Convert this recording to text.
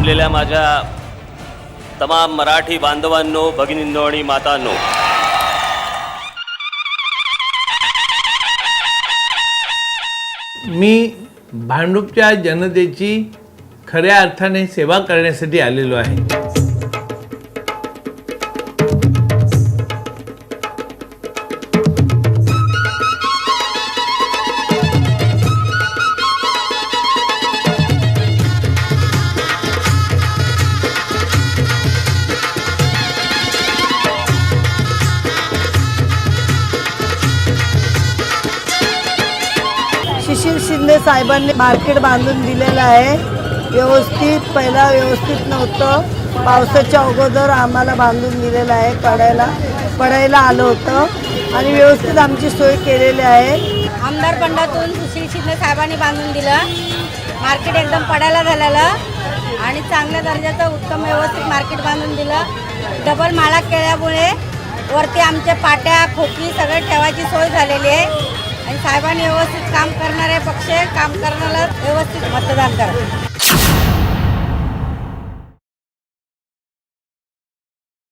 जमलेल्या माझ्या तमाम मराठी बांधवांनो भगिनींनो आणि मातांनो. मी भांडूपच्या जनतेची खऱ्या अर्थाने सेवा करण्यासाठी आलेलो आहे. शिशिर शिंदे साहेबांनी मार्केट बांधून दिलेलं आहे. व्यवस्थित पहिला व्यवस्थित नव्हतं. पावसाच्या अगोदर आम्हाला बांधून दिलेलं आहे पडायला. पडायला आलं होतं. आणि व्यवस्थित आमची सोय केलेली आहे. आमदार फंडातून सुशील शिंदे साहेबांनी बांधून दिलं. मार्केट एकदम पडायला झालेलं. आणि चांगल्या दर्जाचं उत्तम व्यवस्थित मार्केट बांधून दिलं. डबल माळा केल्यामुळे वरती आमच्या पाट्या खोकी सगळं ठेवायची सोय झालेली आहे. आणि साहेबांनी व्यवस्थित काम करणारे पक्ष काम करणारा व्यवस्थित मतदान करा.